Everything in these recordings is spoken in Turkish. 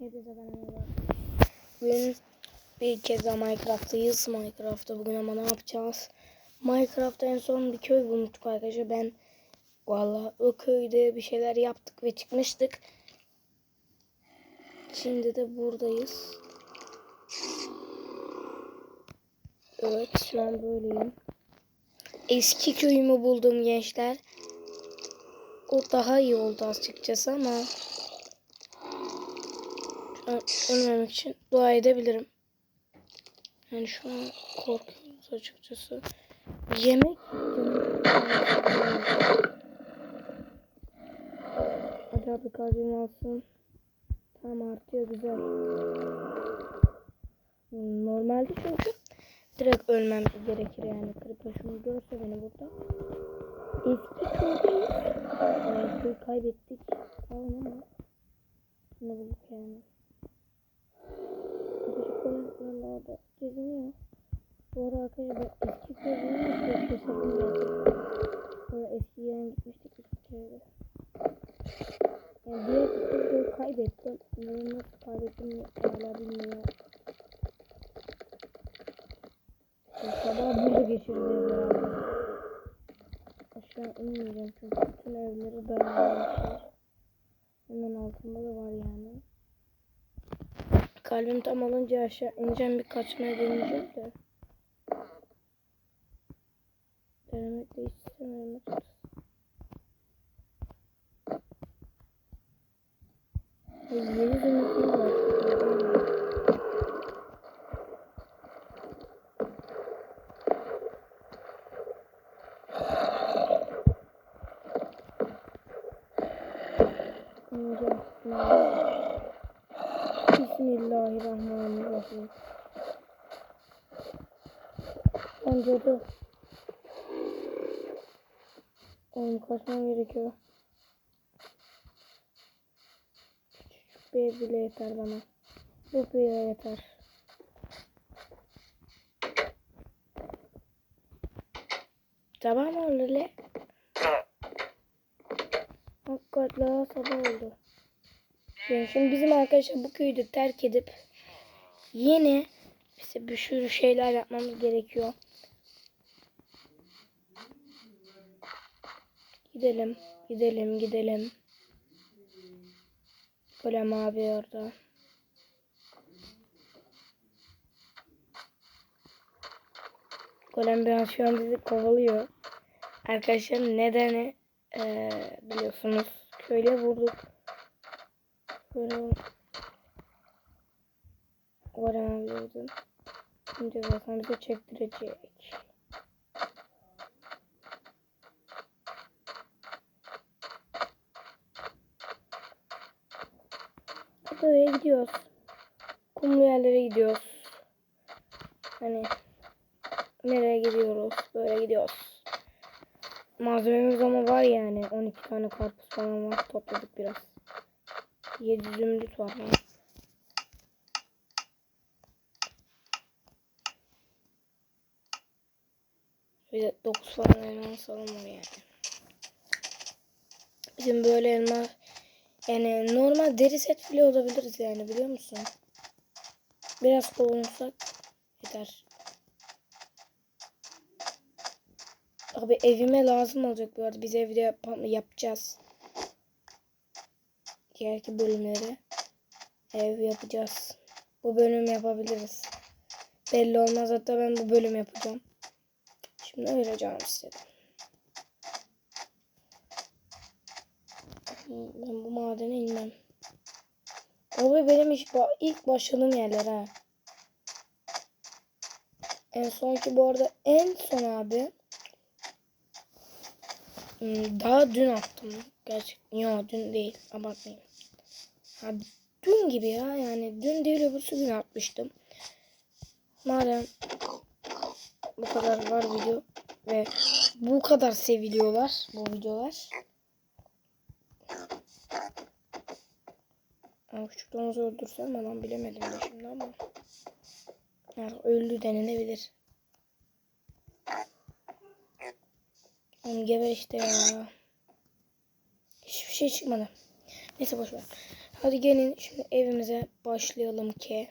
Hepinize merhaba. Bugün bir kez daha Minecraft'tayız. Minecraft'ta bugün ama ne yapacağız? Minecraft'ta en son bir köy bulmuştuk arkadaşlar. Ben valla o köyde bir şeyler yaptık ve çıkmıştık. Şimdi de buradayız. Evet şu an böyleyim. Eski köyümü buldum gençler. O daha iyi oldu açıkçası ama ölmemek için dua edebilirim. Yani şu an korkuyoruz açıkçası. Yemek abi kalbim alsın. Tamam artıyor güzel. Normalde çünkü direkt ölmem gerekir yani. Şunu görse beni burada. Eski köydeyiz. Yani kaybettik. Tamam ama ne bulduk yani. Arkadaşlar koyunlarla orada geziniyor. Bu arada arkadaşlar ben eski köyü nasıl keşfettim geldim. Sonra eski yerine gitmiştik eski köyde. Yani diğer köyü kaybettim. Bunu kaybettim hala bilmiyorum. Sabah burada yani. Aşağı inmeyeceğim çünkü bütün evleri dağılmışlar. Hemen altında da var yani. Kalbim tam alınca aşağı ineceğim bir kaçmaya deneyeceğim de. Denemek de istemiyorum açıkçası. Ay, Yeni zümrütüm var. İneceğim. Bismillahirrahmanirrahim. De Oğlum kaçmam gerekiyor. Küçücük bir bile yeter bana. Bu bile yeter. Tamam mı öyle? Hakikaten sabah oldu. Yani şimdi bizim arkadaşlar bu köyü de terk edip yeni işte bir sürü şeyler yapmamız gerekiyor. Gidelim, gidelim, gidelim. Golem abi orada. Golem biraz şu an bizi kovalıyor. Arkadaşlar nedeni eee, biliyorsunuz köyle vurduk. Böyle Golem abi vurdum. Şimdi zaten bize çektirecek. Böyle gidiyoruz. Kumlu yerlere gidiyoruz. Hani nereye gidiyoruz? Böyle gidiyoruz. Malzememiz ama var yani. 12 tane karpuz falan var. Topladık biraz. 7 zümrüt var. Yani. Bir de 9 falan elma salım var yani. Bizim böyle elma yani normal deri set bile olabiliriz yani biliyor musun? Biraz kovulursak yeter. Abi evime lazım olacak bu arada. Biz evde yap yapacağız. Diğerki bölümleri ev yapacağız. Bu bölüm yapabiliriz. Belli olmaz hatta ben bu bölüm yapacağım. Şimdi öyle canım istedim. Ben bu madene inmem. Abi benim ba ilk başladığım yerler ha. En sonki bu arada en son abi. Hmm, Daha dün attım. Gerçekten. Yok dün değil. Abartmayın. Ha, dün gibi ya. Yani dün değil öbürsü gün atmıştım. Madem bu kadar var video ve bu kadar seviliyorlar bu videolar. Ama küçük domuzu öldürsem adam bilemedim de şimdi ama. Yani öldü denilebilir. Oğlum geber işte ya. Hiçbir şey çıkmadı. Neyse boş ver. Hadi gelin şimdi evimize başlayalım ki.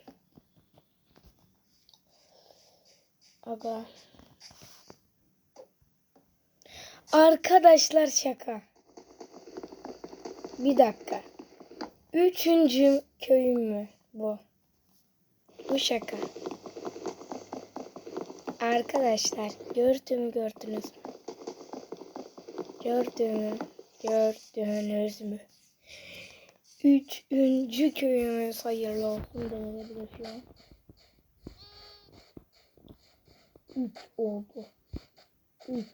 Aga. Arkadaşlar şaka. Bir dakika. Üçüncü köyüm mü bu? Bu şaka. Arkadaşlar gördüğümü gördünüz mü? Gördüğümü gördünüz mü? Üçüncü köyümüz hayırlı olsun denilebilir şu an. Üç oldu. Üç.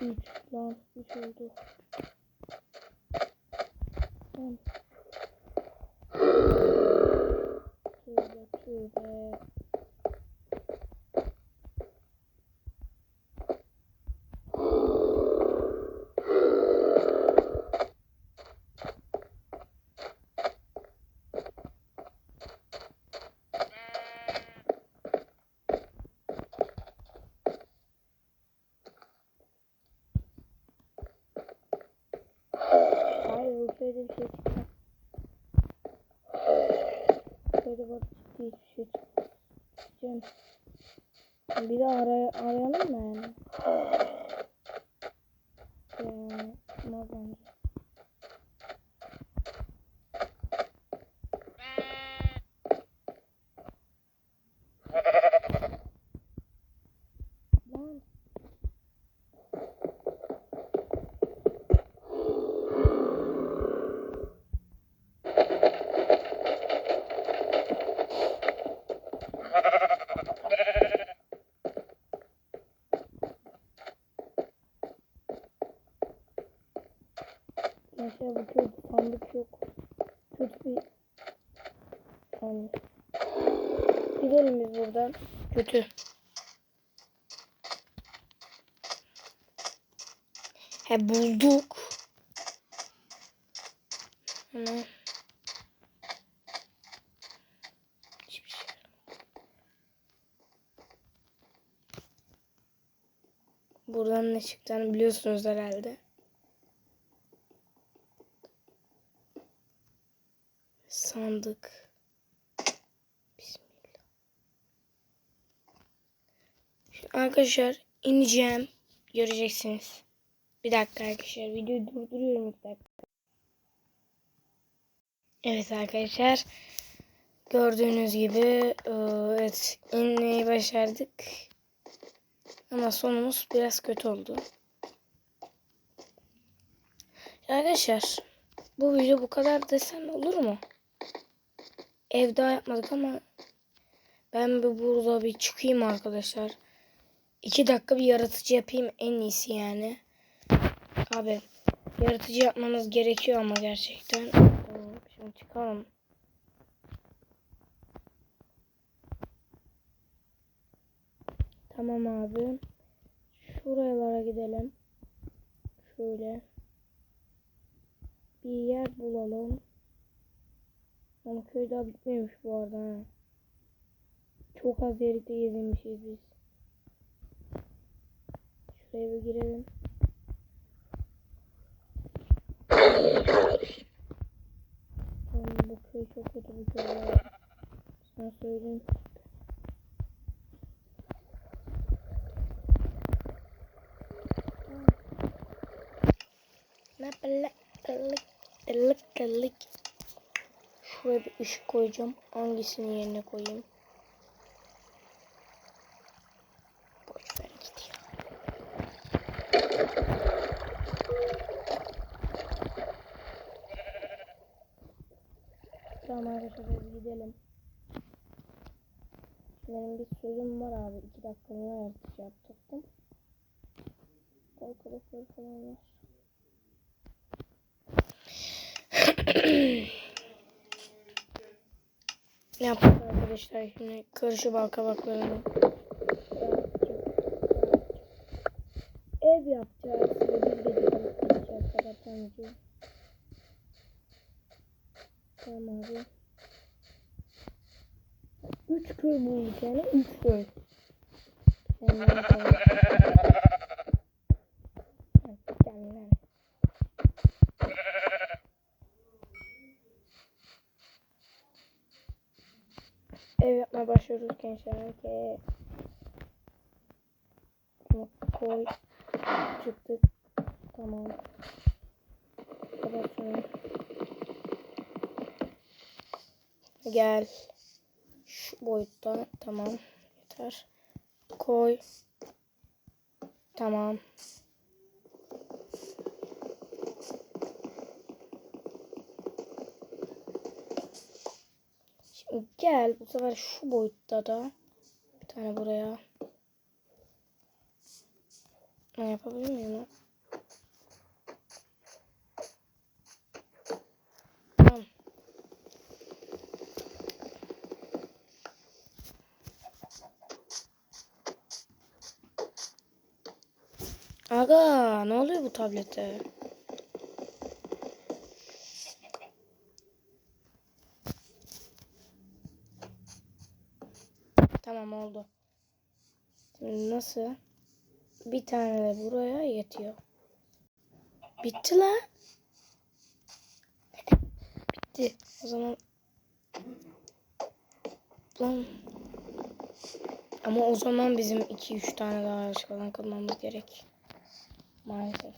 Üç lan üç oldu. Tamam. Tövbe tövbe. Hayır bu köyde bir şey çıkmaz. Köyde bak ciddi hiçbir şey çıkmaz. Canım. Bir de aray arayalım mı yani? Yani çıkmaz bence. Lan. Köyde sandık yok. Kötü bir yani. Gidelim biz buradan. Kötü. He bulduk. Hemen. Şey. Buradan ne çıktığını biliyorsunuz herhalde. Sandık. Bismillah. Şimdi arkadaşlar ineceğim. Göreceksiniz. Bir dakika arkadaşlar. Videoyu durduruyorum bir dakika. Evet arkadaşlar. Gördüğünüz gibi e, evet inmeyi başardık. Ama sonumuz biraz kötü oldu. Arkadaşlar bu video bu kadar desem olur mu? Ev daha yapmadık ama ben bir burada bir çıkayım arkadaşlar. İki dakika bir yaratıcı yapayım en iyisi yani. Abi yaratıcı yapmamız gerekiyor ama gerçekten. Tamam, Şimdi çıkalım. Tamam abi. Şuralara gidelim. Şöyle. Bir yer bulalım. Ama köy daha bitmemiş bu arada ha. Çok az yerlikte gezinmişiz biz. Şuraya bir girelim. Oğlum bu köy çok kötü bir köy. Sana söyleyeyim. Ne böyle ılık ılık ılık. Şuraya bir ışık koyacağım. Hangisini yerine koyayım? Boş ver git. Tamam arkadaşlar gidelim. Benim bir sözüm var abi. iki dakikalığına yaratıcı yapacaktım. Arkadaşlar falan var. Ne yaptık arkadaşlar şimdi karışı bal kabaklarını ev yapacağız bir gece sabahtan önce. Tamam abi. Üç köy bulduk yani. Üç köy. Hemen bakalım. Heh, gel lan. Ev başlıyoruz gençler. Bunu koy. Çıktık. Tamam. Kapat şunu. Gel. Şu boyutta. Tamam. Yeter. Koy. Tamam. Gel bu sefer şu boyutta da bir tane buraya. Ne yapabilir miyim? Tamam. Aga ne oluyor bu tablete? Tamam oldu. Şimdi nasıl? Bir tane de buraya yetiyor. Bitti la. Bitti. O zaman Lan. Ama o zaman bizim 2-3 tane daha ağaç falan kılmamız gerek. Maalesef.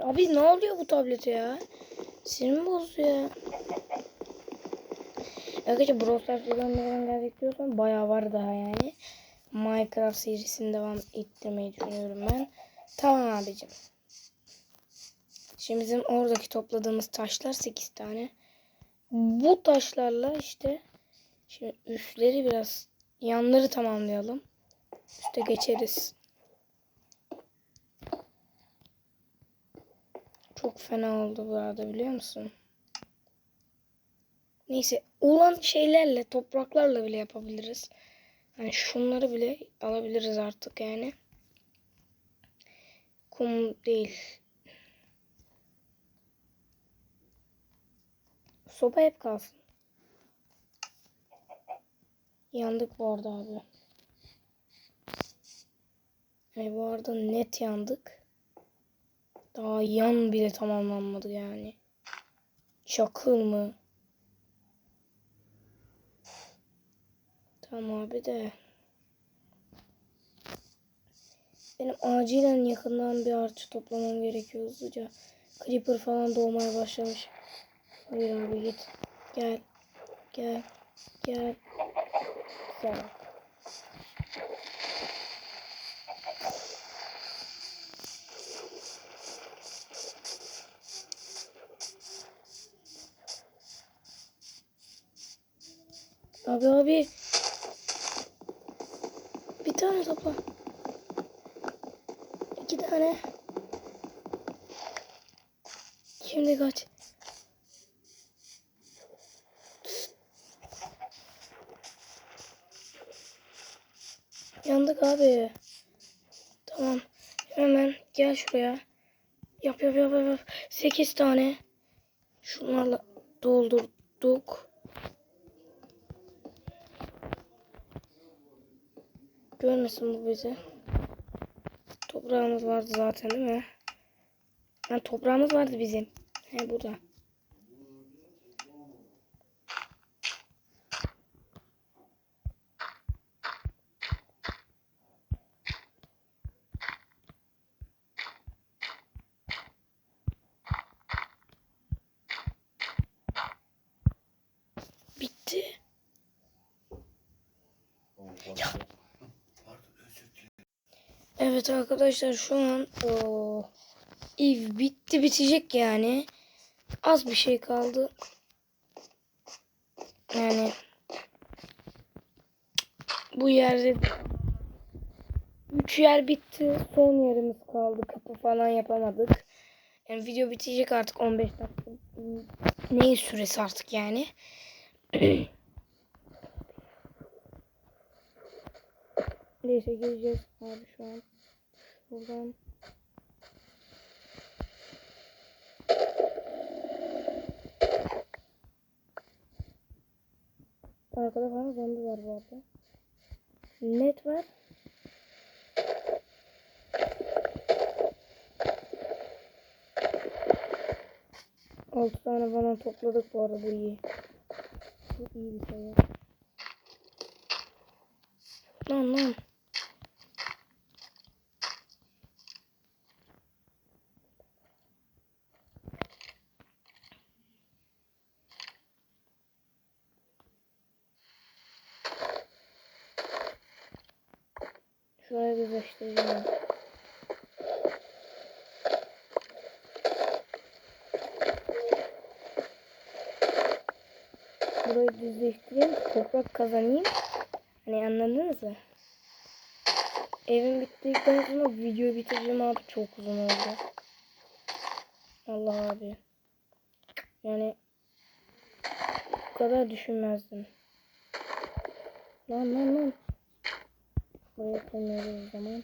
Abi ne oluyor bu tablete ya? Sinir bozuyor ya. Arkadaşlar Brawl Stars videolarından gelecek diyorsan bayağı var daha yani. Minecraft serisini devam ettirmeyi düşünüyorum ben. Tamam abicim. Şimdi bizim oradaki topladığımız taşlar 8 tane. Bu taşlarla işte şimdi üstleri biraz yanları tamamlayalım. Üste geçeriz. Çok fena oldu bu arada biliyor musun? Neyse olan şeylerle topraklarla bile yapabiliriz. Yani şunları bile alabiliriz artık yani. Kum değil. Sopa hep kalsın. Yandık bu arada abi. Yani bu arada net yandık. Daha yan bile tamamlanmadı yani. Çakıl mı? Tamam abi de. Benim acilen yakından bir ağaç toplamam gerekiyor hızlıca. Creeper falan doğmaya başlamış. Hayır abi git. Gel. Gel. Gel. Gel. Abi abi. Tane topla. İki tane. Şimdi kaç. Yandık abi. Tamam. Hemen gel şuraya. Yap yap yap yap. Sekiz tane. Şunlarla doldurduk. Görmesin bu bizi. Toprağımız vardı zaten değil mi? Yani toprağımız vardı bizim. He burada. Bitti. Evet arkadaşlar şu an o ev bitti bitecek yani. Az bir şey kaldı. Yani bu yerde üç yer bitti. Son yerimiz kaldı. Kapı falan yapamadık. Yani video bitecek artık 15 dakika. Neyin süresi artık yani. Neyse gireceğiz abi şu an. Buradan. Arkada falan zombi var bu arada. Net var. Altı tane falan topladık bu arada iyi. Bu iyi bir şey. Lan lan. Kazanayım. Hani anladınız mı? Evim bittikten sonra video bitireceğim abi. Çok uzun oldu. Allah abi. Yani bu kadar düşünmezdim. Lan lan lan. Buraya koyuyoruz o zaman.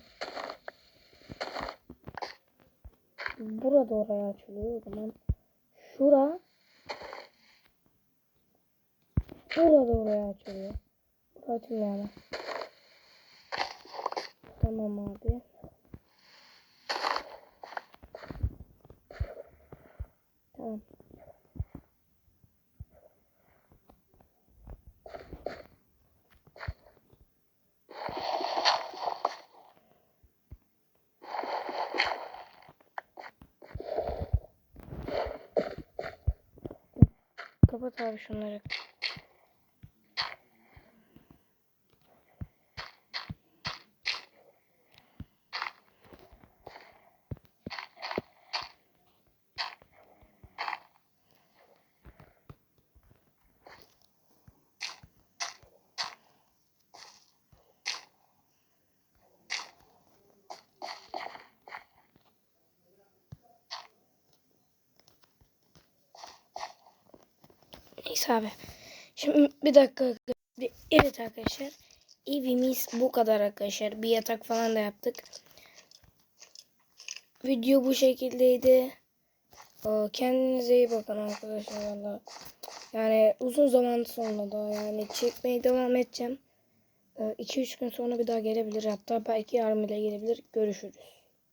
Burada oraya açılıyor o zaman. Şura. Burada oraya açılıyor. Açılıyor ama. Tamam abi. Tamam. Kapat abi şunları. Neyse abi. Şimdi bir dakika. Bir, evet arkadaşlar. Evimiz bu kadar arkadaşlar. Bir yatak falan da yaptık. Video bu şekildeydi. Ee, Kendinize iyi bakın arkadaşlar valla. Yani uzun zaman sonra da yani çekmeye devam edeceğim. 2-3 gün sonra bir daha gelebilir. Hatta belki yarın bile gelebilir. Görüşürüz.